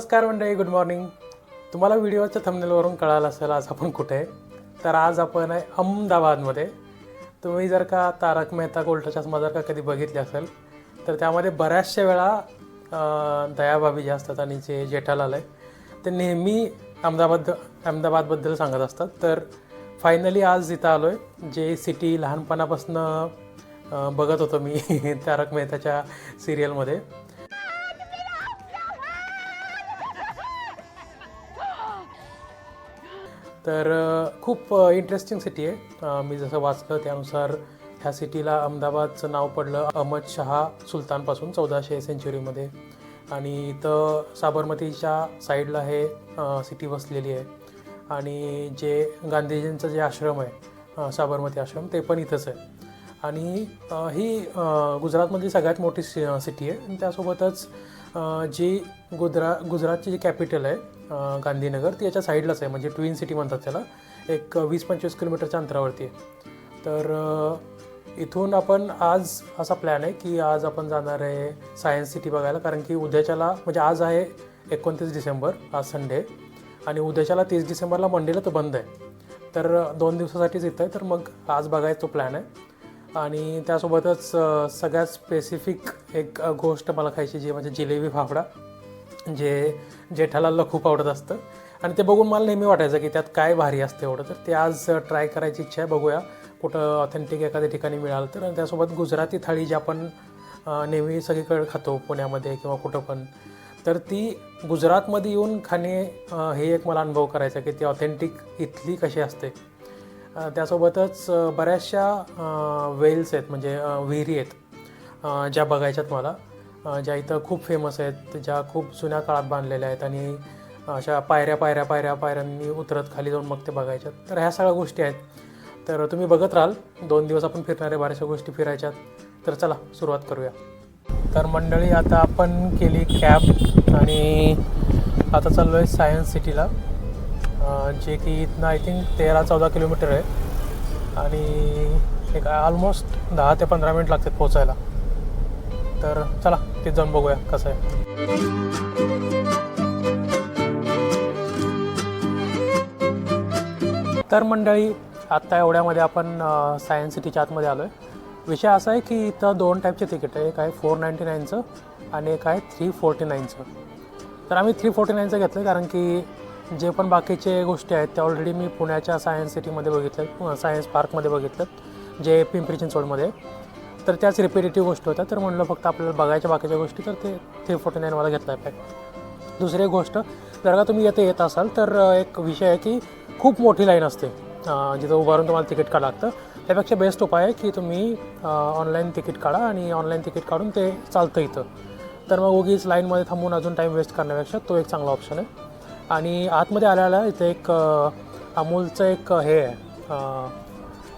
नमस्कार मंडळी good morning तुम्हाला व्हिडिओच्या थंबनेलवरून कळालं असेल आज आपण कुठे आहे? तर आज आपण आहे अहमदाबादमध्ये. तुम्ही जर का तारक मेहता गोल्टा चष्मा जर का कधी बघितले असेल तर त्यामध्ये बऱ्याचशा वेळा अं, दयाभाभी जे असतात आणि जे जेठालाल आहे ते नेहमी अहमदाबाद अहमदाबादबद्दल सांगत असतात. तर फायनली आज इथं आलो आहे जे सिटी लहानपणापासून बघत होतो मी तारक मेहताच्या सिरियलमध्ये तर खूप इंटरेस्टिंग सिटी आहे. मी जसं वाचलं त्यानुसार ह्या सिटीला अहमदाबादचं नाव पडलं अहमद शहा सुलतानपासून चौदाशे सेंचुरीमध्ये आणि इथं साबरमतीच्या साईडला हे सिटी वसलेली आहे. आणि जे गांधीजींचं जे आश्रम आहे साबरमती आश्रम ते पण इथंच आहे. आणि ही गुजरातमधली सगळ्यात मोठी सि सिटी आहे. आणि त्यासोबतच जी गुजरा गुजरातची जी कॅपिटल आहे गांधीनगर ती याच्या साईडलाच आहे म्हणजे ट्विन सिटी म्हणतात त्याला. एक वीस पंचवीस किलोमीटरच्या अंतरावरती आहे. तर इथून आपण आज असा प्लॅन आहे की आज आपण जाणार आहे सायन्स सिटी बघायला कारण की उद्याच्याला म्हणजे आज आहे एकोणतीस डिसेंबर आज संडे आणि उद्याच्याला तीस डिसेंबरला मंडेला तर बंद आहे. तर दोन दिवसासाठीच येतं आहे तर मग आज बघायचा तो प्लॅन आहे. आणि त्यासोबतच सगळ्यात स्पेसिफिक एक गोष्ट मला खायची जी म्हणजे जिलेबी फाफडा. जे जेठालालला खूप आवडत असतं. आणि ते बघून मला नेहमी वाटायचं की त्यात काय भारी असतं एवढं. तर ते आज ट्राय करायची इच्छा आहे बघूया. कुठं ऑथेंटिक एखाद्या ठिकाणी मिळालं तर. आणि त्यासोबत गुजराती थाळी जी आपण नेहमी सगळीकडे खातो पुण्यामध्ये किंवा कुठं पण. तर ती गुजरातमध्ये येऊन खाणे हे एक मला अनुभव करायचा की ती ऑथेंटिक इथली कशी असते. त्यासोबतच बऱ्याचशा वेल्स आहेत म्हणजे विहिरी आहेत ज्या बघायच्यात मला. ज्या इथं खूप फेमस आहेत ज्या खूप जुन्या काळात बांधलेल्या आहेत आणि अशा पायऱ्या पायऱ्या पायऱ्या पायऱ्यांनी उतरत खाली जाऊन मग ते बघायच्यात. तर ह्या सगळ्या गोष्टी आहेत. तर तुम्ही बघत राहाल दोन दिवस आपण फिरणारे बऱ्याचशा गोष्टी फिरायच्यात. तर चला सुरुवात करूया. तर मंडळी आता आपण केली कॅब आणि आता चाललो आहे सायन्स सिटीला जे की इथनं आय थिंक तेरा चौदा किलोमीटर आहे. आणि एक ऑलमोस्ट दहा ते पंधरा मिनिट लागतात पोचायला तर चला ते जाऊन बघूया कसं आहे. तर मंडळी आत्ता एवढ्यामध्ये आपण सायन्स सिटीच्या आतमध्ये आलो आहे विषय असा आहे की इथं दोन टाईपचे तिकीट आहे. एक आहे फोर नाईंटी नाईनचं आणि एक आहे थ्री फोर्टी नाईनचं तर आम्ही थ्री फोर्टी नाईनचं घेतलं कारण की जे पण बाकीचे गोष्टी आहेत त्या ऑलरेडी मी पुण्याच्या सायन्स सिटीमध्ये बघितलं सायन्स पार्कमध्ये बघितलं जे पिंपरी चिंचवडमध्ये. तर त्याच रिपेटेटिव्ह गोष्टी होत्या. तर म्हणलं फक्त आपल्याला बघायच्या बाकीच्या गोष्टी तर ते थ्री फोर्टी नाईनवाला घेतला आहे पॅक दुसरी एक गोष्ट जर का तुम्ही येथे येत असाल तर एक विषय आहे की खूप मोठी लाईन असते. जिथं उभारून तुम्हाला तिकीट काढा लागतं. त्यापेक्षा बेस्ट उपाय आहे की तुम्ही ऑनलाईन तिकीट काढा आणि ऑनलाईन तिकीट काढून ते चालतं इथं. तर मग उगीच लाईनमध्ये थांबून अजून टाईम वेस्ट करण्यापेक्षा तो एक चांगला ऑप्शन आहे. आणि आतमध्ये आल्याला इथं इथे एक अमूलचं एक हे आहे.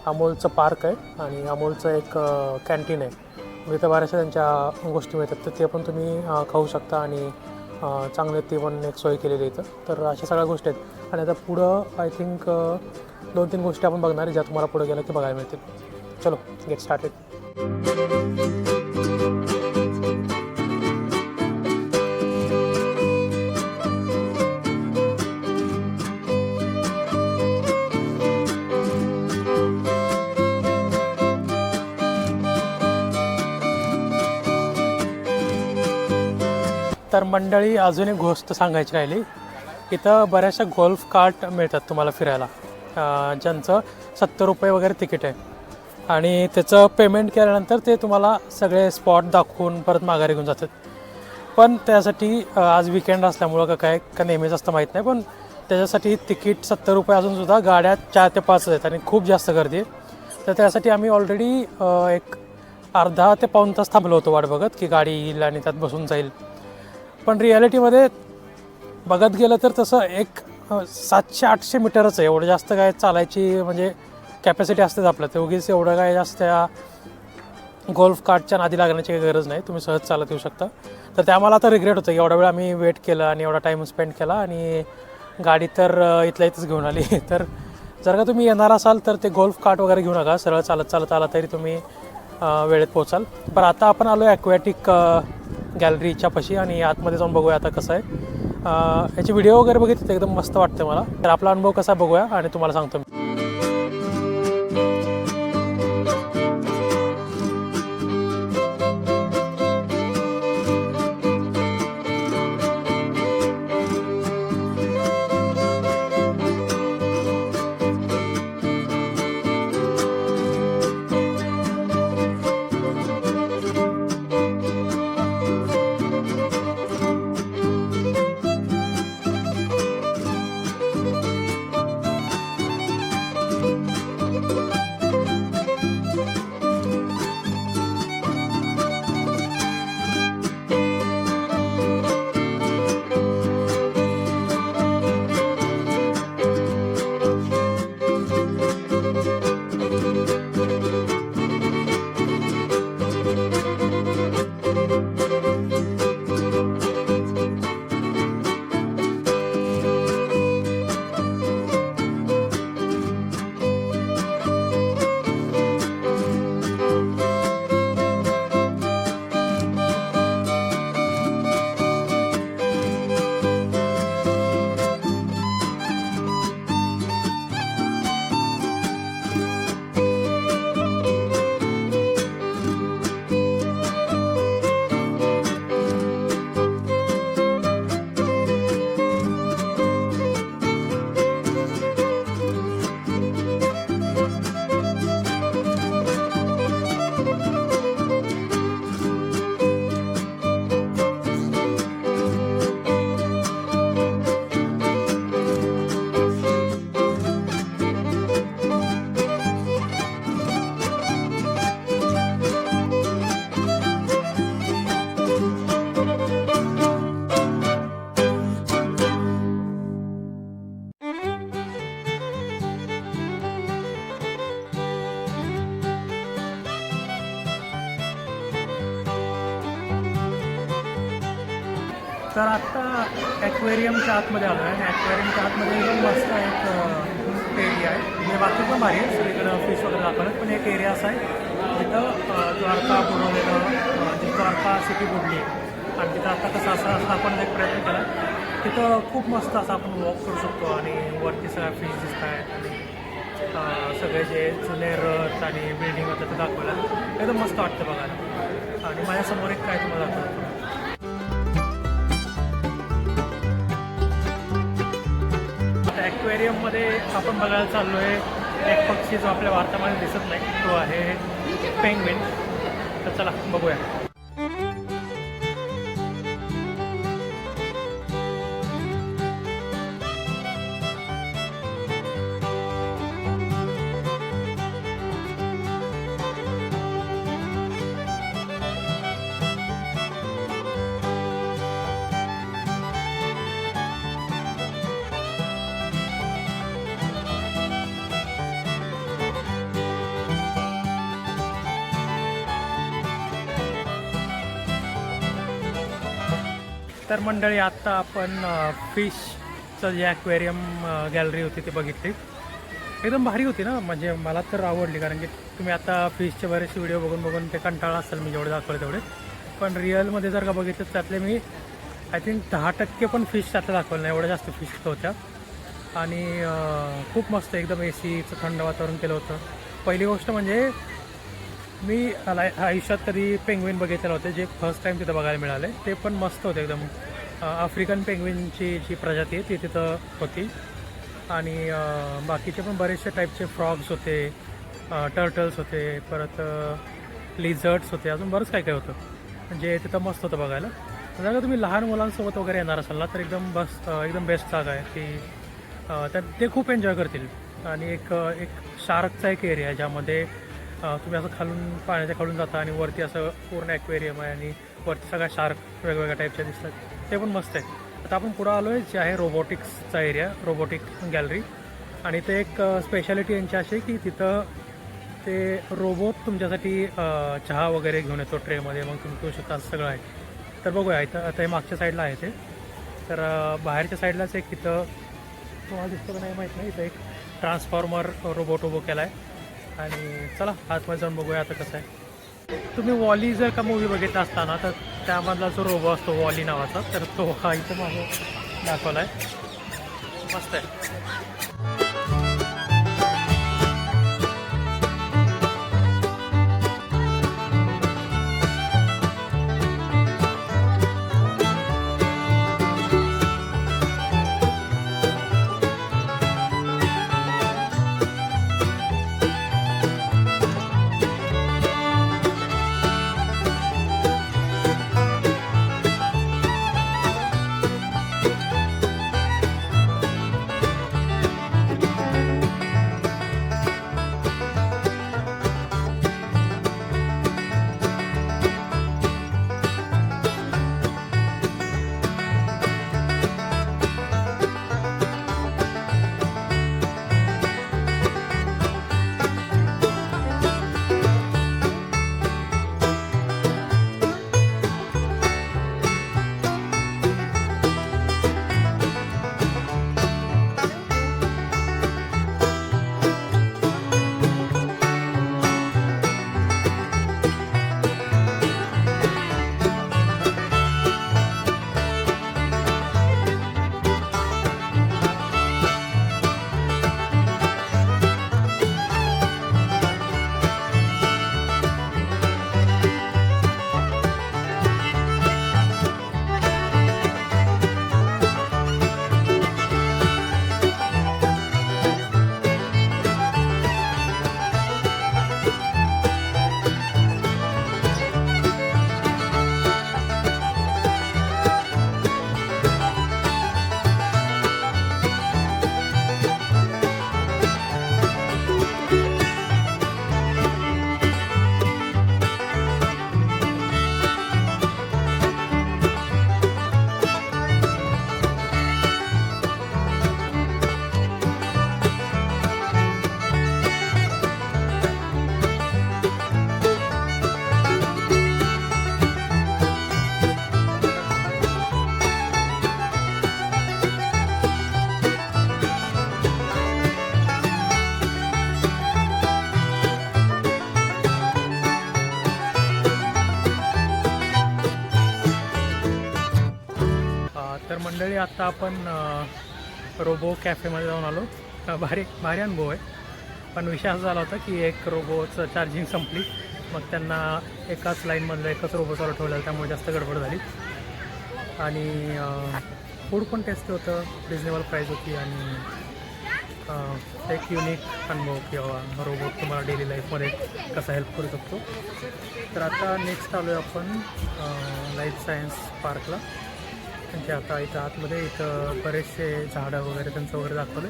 अमोलचं पार्क आहे आणि अमोलचं एक कॅन्टीन आहे. म्हणजे इथं बऱ्याचशा त्यांच्या गोष्टी मिळतात. तर ते पण तुम्ही खाऊ शकता आणि चांगले ते पण एक सोय केलेली इथं. तर अशा सगळ्या गोष्टी आहेत. आणि आता पुढं आय थिंक दोन तीन गोष्टी आपण बघणार आहे ज्या तुम्हाला पुढे गेल्या की बघायला मिळतील. चलो गेट स्टार्टेड तर मंडळी अजून एक गोष्ट सांगायची राहिली. इथं बऱ्याचशा गोल्फ कार्ट मिळतात तुम्हाला फिरायला. ज्यांचं सत्तर रुपये वगैरे तिकीट आहे. आणि त्याचं पेमेंट केल्यानंतर ते तुम्हाला सगळे स्पॉट दाखवून परत माघारी घेऊन जातात. पण त्यासाठी आज विकेंड असल्यामुळं का काय का नेहमीच असतं माहीत नाही. पण त्याच्यासाठी तिकीट सत्तर रुपये अजूनसुद्धा गाड्या चार ते पाच आहेत आणि खूप जास्त गर्दी आहे. तर त्यासाठी आम्ही ऑलरेडी एक अर्धा ते पाऊण तास थांबलो होतो वाट बघत की गाडी येईल आणि त्यात बसून जाईल. पण रियालिटीमध्ये बघत गेलं तर तसं एक सातशे आठशे मीटरच आहे. एवढं जास्त काय चालायची म्हणजे कॅपॅसिटी असतेच आपलं. ते उगीच एवढं काय जास्त त्या गोल्फ कार्टच्या नादी लागण्याची काही गरज नाही. तुम्ही सहज चालत येऊ शकता. तर त्या मला आता रिग्रेट होतं की एवढा वेळ आम्ही वेट केलं आणि एवढा टाईम स्पेंड केला आणि गाडी तर इथल्या इथंच घेऊन आली. तर जर का तुम्ही येणार असाल तर ते गोल्फ कार्ट वगैरे घेऊ नका. सरळ चालत चालत आला तरी तुम्ही वेळेत पोचाल पण आता आपण आलो ॲक्वॅटिक गॅलरीच्या पशी आणि आतमध्ये जाऊन बघूया आता कसं आहे. याचे याची व्हिडिओ वगैरे बघितली तर एकदम मस्त वाटतं मला. तर आपला अनुभव कसा आहे बघूया आणि तुम्हाला सांगतो मी. ॲक्वेरियमच्या आतमध्ये आलो आहे आणि ॲक्वेरियमच्या आतमध्ये एकदम मस्त एक एरिया आहे. म्हणजे बाकी पण भारी आहे सगळीकडं फिश वगैरे दाखवलं पण एक एरिया असा आहे जिथं द्वारका बुडवलेलं अ, द्वारका सिटी बुडली आहे. आणि तिथं आता कसं असं असं आपण एक प्रयत्न केला तिथं खूप मस्त असं आपण वॉक करू शकतो आणि वरती सगळ्या फिश दिसत आहेत आणि सगळे जे जुने रथ आणि बिल्डिंग होतं ते दाखवलं एकदम मस्त वाटतं बघायला. आणि माझ्यासमोर एक काय तुम्हाला दाखवलं मध्ये आपण बघायला चाललो आहे एक पक्षी जो आपल्या भारतामध्ये दिसत नाही तो आहे पेंगविन तर चला बघूया. तर मंडळी आत्ता आपण फिशचं जे ॲक्वेरियम गॅलरी होती ती बघितली. एकदम भारी होती ना? म्हणजे मला तर आवडली कारण की तुम्ही आता फिशचे बरेचसे व्हिडिओ बघून बघून ते कंटाळा असेल मी जेवढे दाखवले तेवढे. पण रिअलमध्ये जर का बघितलं त्यातले मी आय थिंक दहा टक्के पण फिश त्यातलं दाखवलं नाही. एवढ्या जास्त फिश होत्या. आणि खूप मस्त एकदम ए सीचं थंड वातावरण केलं होतं. पहिली गोष्ट म्हणजे मी आयुष्यात कधी पेंग्विन बघितलेलं होते. जे फर्स्ट टाईम तिथं बघायला मिळाले ते पण मस्त होते एकदम. आफ्रिकन पेंग्विनची जी प्रजाती आहे ती तिथं होती. आणि बाकीचे पण बरेचसे टाईपचे फ्रॉग्स होते टर्टल्स होते परत लिझर्ट्स होते अजून बरंच काय काय होतं. म्हणजे तिथं मस्त होतं बघायला. जर तुम्ही लहान मुलांसोबत वगैरे येणार असाल ना तर एकदम बस एकदम बेस्ट जागा आहे की त्यात ते खूप एन्जॉय करतील. आणि एक एक शार्कचा एक एरिया आहे ज्यामध्ये तुम्ही असं खालून पाण्याच्या खालून जाता आणि वरती असं पूर्ण ॲक्वेरियम आहे आणि वरती सगळ्या शार्क वेगवेगळ्या टाईपच्या दिसतात. ते पण मस्त आहे. आता आपण पुढं आलो आहे जे आहे रोबोटिक्सचा एरिया रोबोटिक गॅलरी आणि ते एक स्पेशालिटी यांची अशी की तिथं ते रोबोट तुमच्यासाठी चहा वगैरे घेऊन येतो ट्रेमध्ये मग तुम्ही करू शकता सगळं आहे. तर बघूया इथं आता हे मागच्या साईडला आहे ते. तर बाहेरच्या साईडलाच एक तिथं तुम्हाला दिसतं का नाही माहीत नाही इथं एक ट्रान्सफॉर्मर रोबोट उभं केला आहे आणि चला आतमध्ये जाऊन बघूया आता कसं आहे. तुम्ही वॉली जर का मूवी बघितला असताना तर त्यामधला जो रोबो असतो वॉली नावाचा तर तो हा इथं माझं दाखवला आहे मस्त आहे. आता आपण रोबो कॅफेमध्ये जाऊन आलो. भारी भारी अनुभव आहे. पण विषय असा झाला होता की एक रोबोचं चार्जिंग संपली. मग त्यांना एकाच लाईनमधलं एकच रोबो चालू ठेवला त्यामुळे जास्त गडबड झाली. आणि फूड पण टेस्ट होतं रिजनेबल प्राईज होती आणि एक युनिक अनुभव किंवा रोबोट तुम्हाला डेली लाईफमध्ये कसा हेल्प करू शकतो. तर आता नेक्स्ट आलो आहे आपण लाईफ सायन्स पार्कला म्हणजे आता इथं आतमध्ये इथं बरेचसे झाडं वगैरे त्यांचं वगैरे दाखवलं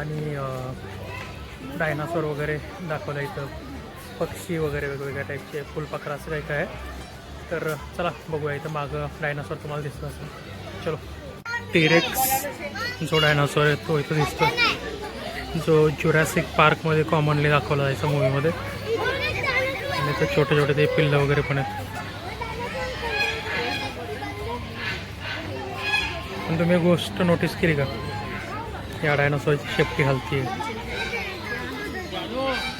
आणि डायनासोर वगैरे दाखवलं इथं. पक्षी वगैरे वेगवेगळ्या टाईपचे फुलपाखरं असं काही काय आहे. तर चला बघूया इथं मागं डायनासोर तुम्हाला दिसतो असेल. चलो. टिरेक्स जो डायनासोर आहे तो इथं दिसतो जो ज्युरॅसिक पार्कमध्ये कॉमनली दाखवला जायचा मूवीमध्ये आणि इथं छोटे छोटे ते पिल्लं वगैरे पण आहेत. पण तुम्ही एक गोष्ट नोटीस केली का? या डायनोसॉरची शेपटी हलती आहे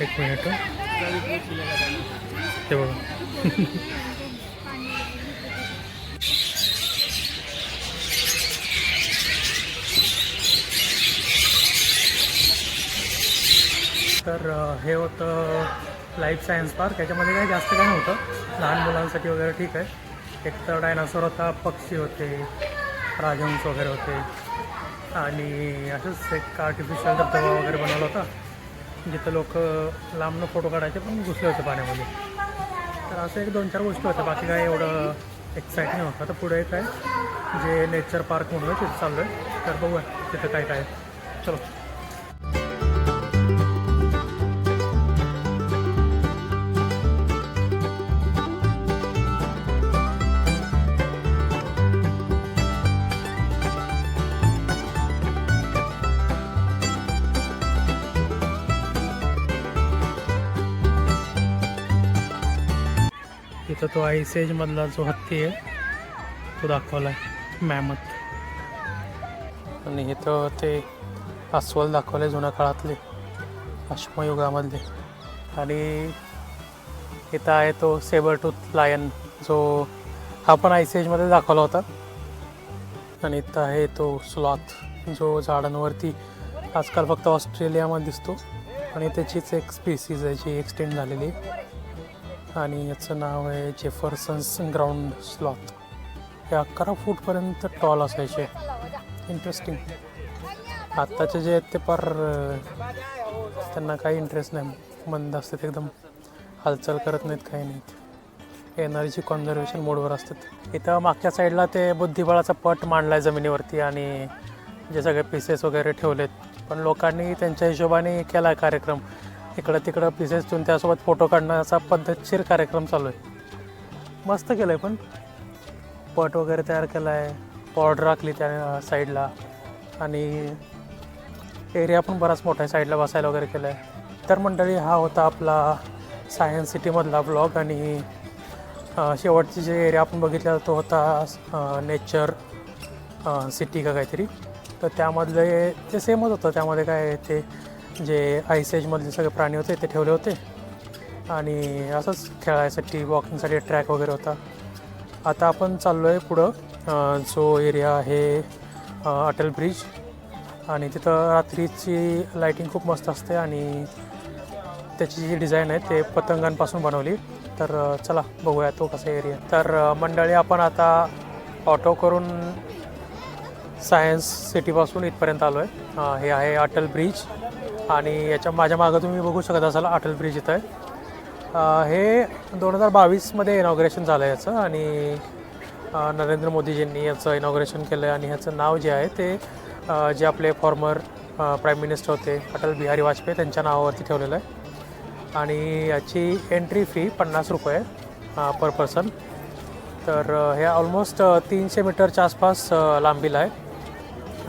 एक मिनिट ते बघा. तर हे होतं लाईफ सायन्स पार्क याच्यामध्ये काही जास्त काही नव्हतं. लहान मुलांसाठी वगैरे ठीक आहे. एक तर डायनासोर होता पक्षी होते. राजहंस वगैरे होते. आणि असंच एक आर्टिफिशियल धबधबा वगैरे बनवला होता. जिथं लोक लांबनं फोटो काढायचे पण घुसले होते पाण्यामध्ये. तर असं एक दोन चार गोष्टी होत्या. बाकी काय एवढं एक्साइटिंग होतं. आता पुढे एक आहे जे नेचर पार्क म्हणून आहे तिथं चाललो आहे. तर बघूया तिथं काय काय चलो. तर तो आईस एजमधला जो हत्ती आहे तो दाखवला आहे मॅमत आणि इथं ते अस्वल दाखवले जुन्या काळातले अश्मयुगामधले. आणि इथं आहे तो सेबरटूथ लायन जो हा पण आयसेजमध्ये दाखवला होता. आणि इथं आहे तो स्लॉथ जो झाडांवरती आजकाल फक्त ऑस्ट्रेलियामध्ये दिसतो. आणि त्याचीच एक स्पीसीज आहे जी एक्सटेंड झालेली आणि याचं नाव आहे जेफरसन्स ग्राउंड स्लॉथ हे अकरा फूटपर्यंत टॉल असायचे. इंटरेस्टिंग आत्ताचे जे आहेत ते फार त्यांना काही इंटरेस्ट नाही. मंद असतात एकदम. हालचाल करत नाहीत काही नाहीत. एनर्जी कॉन्झर्वेशन मोडवर असतात. इथं मागच्या साईडला ते बुद्धिबळाचा पट मांडला आहे जमिनीवरती आणि जे सगळे पीसेस वगैरे ठेवलेत. पण लोकांनी त्यांच्या हिशोबाने केला आहे कार्यक्रम. इकडं तिकडं पिसेस देऊन त्यासोबत फोटो काढण्याचा पद्धतशीर कार्यक्रम चालू आहे. मस्त केलं आहे पण. पट वगैरे तयार केला आहे पॉड राखली त्या साईडला आणि एरिया पण बराच मोठा आहे साईडला बसायला वगैरे केलं आहे तर मंडळी हा होता आपला सायन्स सिटीमधला ब्लॉग आणि शेवटची जे एरिया आपण बघितला तो होता नेचर सिटी का काहीतरी. तर त्यामधले ते सेमच होतं. त्यामध्ये काय ते जे आयसेजमधले सगळे प्राणी होते ते ठेवले होते. आणि असंच खेळायसाठी वॉकिंगसाठी ट्रॅक वगैरे होता. आता आपण चाललो आहे पुढं जो एरिया आहे अटल ब्रिज आणि तिथं रात्रीची लाईटिंग खूप मस्त असते आणि त्याची जी डिझाईन आहे ते पतंगांपासून बनवली. तर चला बघूया तो कसा एरिया तर मंडळी आपण आता ऑटो करून सायन्स सिटीपासून इथपर्यंत आलो आहे हे आहे अटल ब्रिज आणि याच्या माझ्या मागं तुम्ही बघू शकत असाल अटल ब्रिज इथं. आहे हे दोन हजार बावीसमध्ये इनॉग्रेशन झालं आहे याचं आणि नरेंद्र मोदीजींनी याचं इनॉग्रेशन केलं आहे आणि ह्याचं नाव जे आहे ते जे आपले फॉर्मर प्राईम मिनिस्टर होते अटल बिहारी वाजपेयी त्यांच्या नावावरती ठेवलेलं आहे. आणि याची एंट्री फी पन्नास रुपये पर पर्सन तर हे ऑलमोस्ट तीनशे मीटरच्या आसपास लांबीला आहे.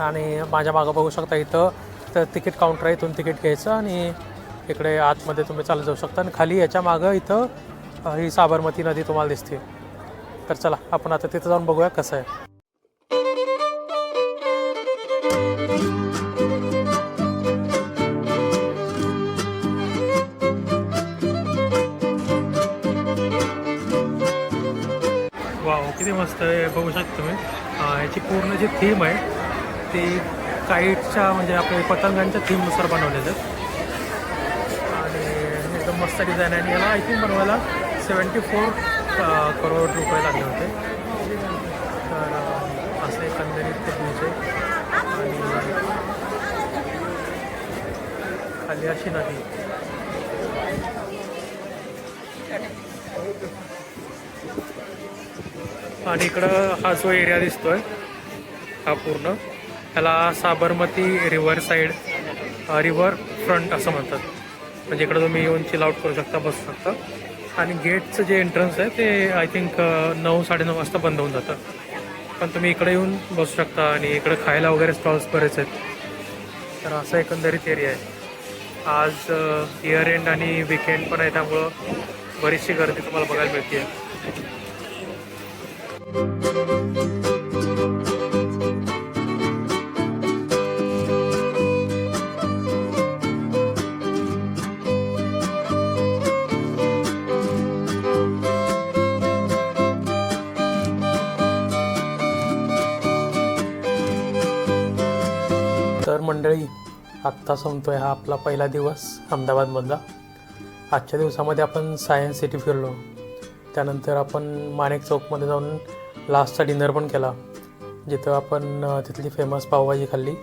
आणि माझ्या मागं बघू शकता इथं तर तिकीट काउंटर आहे इथून तिकीट घ्यायचं आणि इकडे आतमध्ये तुम्ही चालत जाऊ शकता. आणि खाली याच्या मागं इथं ही साबरमती नदी तुम्हाला दिसते. तर चला आपण आता तिथं जाऊन बघूया कसं आहे. वाव किती मस्त आहे बघू शकता तुम्ही. ह्याची पूर्ण जी थीम आहे ती काईटच्या म्हणजे आपल्या पतंगांच्या थीमनुसार बनवलेलं. आहेत आणि एकदम मस्त डिझाईन आहे. आणि याला आय थिंक बनवायला सेवन्टी फोर करोड रुपये लागले होते. तर असं एकंदरीत ते बीच आहे आणि खाली अशी नदी आणि इकडं हा जो एरिया दिसतोय हा पूर्ण. ह्याला Sabarmati river side river front असं म्हणतात. म्हणजे इकडं तुम्ही येऊन चिल आउट करू शकता बसू शकता. आणि गेटचं जे एंट्रन्स आहे ते आय थिंक नऊ साडेनऊ वाजता बंद होऊन जातं. पण तुम्ही इकडे येऊन बसू शकता आणि इकडे खायला वगैरे स्टॉल्स बरेच आहेत. तर असं एकंदरीत एरिया आहे. आज इयर एंड आणि विकेंड पण आहे त्यामुळं बरीचशी गर्दी तुम्हाला बघायला मिळते आत्ता संपतोय हा आपला पहिला दिवस अहमदाबादमधला. आजच्या दिवसामध्ये आपण सायन्स सिटी फिरलो. त्यानंतर आपण माणिक चौकमध्ये जाऊन लास्टचा डिनर पण केला. जिथं आपण तिथली फेमस पावभाजी खाल्ली.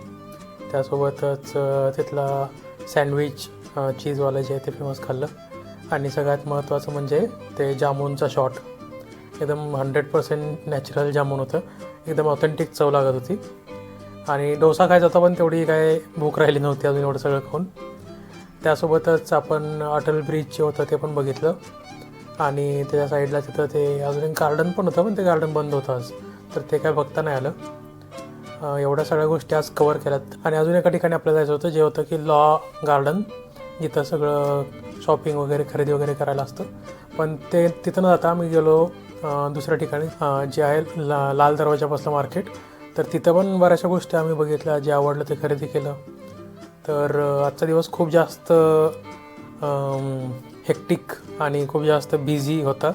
त्यासोबतच तिथला सँडविच चीजवालं जे आहे ते फेमस खाल्लं. आणि सगळ्यात महत्त्वाचं म्हणजे ते जामूनचा शॉट एकदम हंड्रेड पर्सेंट नॅचरल जामून होतं. एकदम ऑथेंटिक चव लागत होती. आणि डोसा खायचा होता पण तेवढी काय भूक राहिली नव्हती अजून एवढं सगळं खाऊन. त्यासोबतच आपण अटल ब्रिज जे होतं ते पण बघितलं. आणि त्याच्या साईडला तिथं ते अजून एक गार्डन पण होतं पण ते गार्डन बंद होतं आज. तर ते काय बघता नाही आलं. एवढ्या सगळ्या गोष्टी आज कवर केल्यात. आणि अजून एका ठिकाणी आपल्याला जायचं होतं जे होतं की लॉ गार्डन जिथं सगळं शॉपिंग वगैरे खरेदी वगैरे करायला असतं. पण ते तिथं न जाता आम्ही गेलो दुसऱ्या ठिकाणी जे आहे ला लाल दरवाजापासलं मार्केट तर तिथं पण बऱ्याचशा गोष्टी आम्ही बघितल्या जे आवडलं ते खरेदी केलं. तर आजचा दिवस खूप जास्त हेक्टिक आणि खूप जास्त बिझी होता.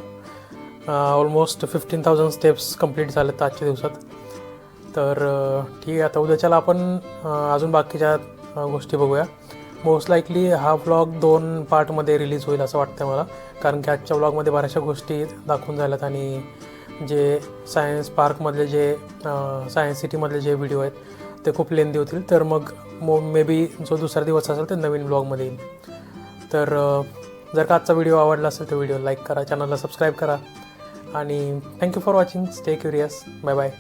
Almost fifteen thousand steps complete झालेत आजच्या दिवसात. तर ठीक आहे आता उद्याच्याला आपण अजून बाकीच्या गोष्टी बघूया. मोस्ट लाईकली हा व्लॉग दोन पार्टमध्ये रिलीज होईल असं वाटतं मला. कारण की आजच्या व्लॉगमध्ये बऱ्याचशा गोष्टी दाखवून झाल्यात आणि जे सायन्स पार्कमधले जे सायन्स सिटीमधले जे व्हिडिओ आहेत ते खूप लेंदी होतील. तर मग मो मे बी जो दुसरा दिवस असेल ते नवीन ब्लॉगमध्ये येईल. तर जर का आजचा व्हिडिओ आवडला असेल तर व्हिडिओ लाईक करा चॅनलला सबस्क्राईब करा. आणि thank you for watching stay curious bye bye